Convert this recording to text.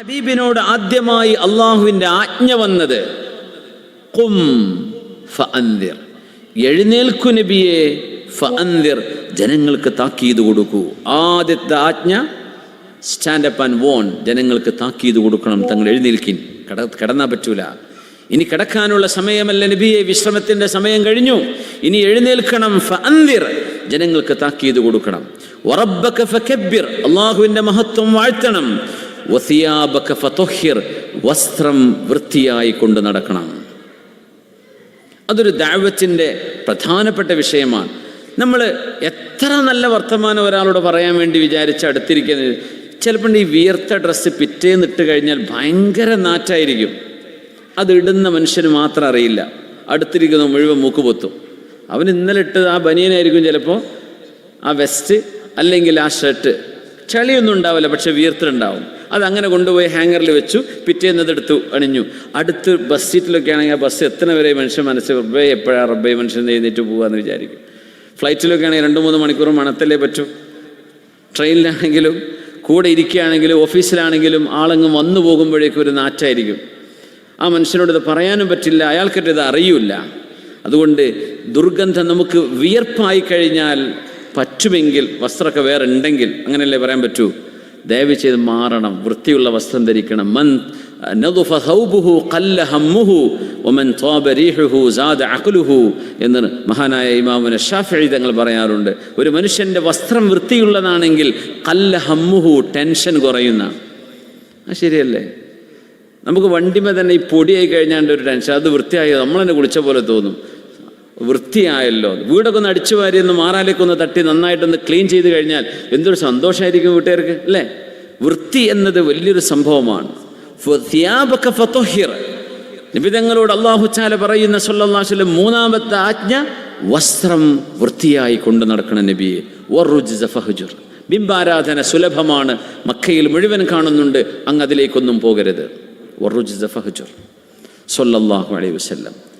ഹബീബിനോട് ആദ്യമായി അള്ളാഹുവിന്റെ ആജ്ഞ വന്നത് കും എഴുന്നേൽക്കു നബിയെ ജനങ്ങൾക്ക് താക്കീത് കൊടുക്കൂ. ആദ്യത്തെ ആജ്ഞ സ്റ്റാൻഡ് അപ്പ് ആൻഡ് വോൺ. ജനങ്ങൾക്ക് താക്കീത് കൊടുക്കണം തങ്ങൾ എഴുന്നേൽക്കിൻ. കട കിടന്നാ പറ്റൂല. ഇനി കിടക്കാനുള്ള സമയമല്ല നബിയെ വിശ്രമത്തിന്റെ സമയം കഴിഞ്ഞു. ഇനി എഴുന്നേൽക്കണം ഫഅന്തിർ ജനങ്ങൾക്ക് താക്കീത് കൊടുക്കണം. വറബ്ബക ഫകബ്ബിർ. അള്ളാഹുവിന്റെ മഹത്വം വാഴ്ത്തണം. വസ്ത്രം വൃത്തിയായി കൊണ്ട് നടക്കണം. അതൊരു ദാവത്തിന്റെ പ്രധാനപ്പെട്ട വിഷയമാണ്. നമ്മൾ എത്ര നല്ല വർത്തമാനം ഒരാളോട് പറയാൻ വേണ്ടി വിചാരിച്ച് അടുത്തിരിക്കുന്നത്? ചിലപ്പോൾ ഈ വിയർത്ത ഡ്രസ്സ് പിറ്റേന്ന് ഇട്ട് കഴിഞ്ഞാൽ ഭയങ്കര നാറ്റായിരിക്കും. അത് ഇടുന്ന മനുഷ്യന് മാത്രം അറിയില്ല. അടുത്തിരിക്കുന്ന മുഴുവൻ മൂക്ക് പൊത്തും. അവൻ ഇന്നലെ ഇട്ടത് ആ ബനിയനായിരിക്കും ചിലപ്പോൾ ആ വെസ്റ്റ് അല്ലെങ്കിൽ ആ ഷർട്ട്. ചളിയൊന്നും ഉണ്ടാവില്ല പക്ഷെ വീർത്തിട്ടുണ്ടാവും അത് അങ്ങനെ കൊണ്ടുപോയി ഹാങ്ങറിൽ വെച്ചു പിറ്റേന്നത് എടുത്തു അണിഞ്ഞു. അടുത്ത് ബസ് സീറ്റിലൊക്കെ ആണെങ്കിൽ ആ ബസ് എത്തണ വരെ മനുഷ്യൻ മനസ്സ് റബ്ബേ എപ്പോഴാണ് റബ്ബേ മനുഷ്യൻ എഴുന്നേറ്റ് പോകാമെന്ന് വിചാരിക്കും. ഫ്ലൈറ്റിലൊക്കെ ആണെങ്കിൽ രണ്ട് മൂന്ന് മണിക്കൂർ മണത്തല്ലേ പറ്റൂ? ട്രെയിനിലാണെങ്കിലും കൂടെ ഇരിക്കുകയാണെങ്കിലും ഓഫീസിലാണെങ്കിലും ആളങ്ങ് വന്നു പോകുമ്പോഴേക്കും ഒരു നാറ്റായിരിക്കും. ആ മനുഷ്യനോട് ഇത് പറയാനും പറ്റില്ല അയാൾക്കിട്ട് ഇത് അറിയില്ല. അതുകൊണ്ട് ദുർഗന്ധം നമുക്ക് വിയർപ്പായി കഴിഞ്ഞാൽ പറ്റുമെങ്കിൽ വസ്ത്രമൊക്കെ വേറെ ഉണ്ടെങ്കിൽ അങ്ങനെയല്ലേ പറയാൻ പറ്റൂ? ദയവ് ചെയ്ത് മാറണം വൃത്തിയുള്ള വസ്ത്രം ധരിക്കണം. മൻ നദുഫ ഹമ്മുഹു എന്ന് മഹാനായ ഇമാമുന ഷാഫി തങ്ങൾ പറയാറുണ്ട്. ഒരു മനുഷ്യന്റെ വസ്ത്രം വൃത്തിയുള്ളതാണെങ്കിൽ കല്ല ഹമ്മുഹു ടെൻഷൻ കുറയുന്ന. ശരിയല്ലേ? നമുക്ക് വണ്ടിമേ തന്നെ ഈ പൊടിയായി കഴിഞ്ഞാണ്ട് ഒരു ടെൻഷൻ അത് വൃത്തിയായി നമ്മൾ തന്നെ കുളിച്ച പോലെ തോന്നും. വൃത്തിയായല്ലോ. വീടൊക്കെ ഒന്ന് അടിച്ചു വാരി ഒന്ന് മാറാലേക്ക് ഒന്ന് തട്ടി നന്നായിട്ടൊന്ന് ക്ലീൻ ചെയ്ത് കഴിഞ്ഞാൽ എന്തൊരു സന്തോഷമായിരിക്കും വീട്ടുകാർക്ക് അല്ലേ? വൃത്തി എന്നത് വലിയൊരു സംഭവമാണ്. നിബിതങ്ങളോട് അള്ളാഹു ചാല പറയുന്ന സല്ലല്ലാഹു മൂന്നാമത്തെ ആജ്ഞ വസ്ത്രം വൃത്തിയായി കൊണ്ടു നടക്കണം നബിയെ. ഫഹ്ജുർ. ബിംബാരാധന സുലഭമാണ്. മക്കയിൽ മുഴുവൻ കാണുന്നുണ്ട് അങ്ങ് അതിലേക്കൊന്നും പോകരുത്. വറുജ്സ സൊല്ലാഹു അലൈഹി വസല്ലം.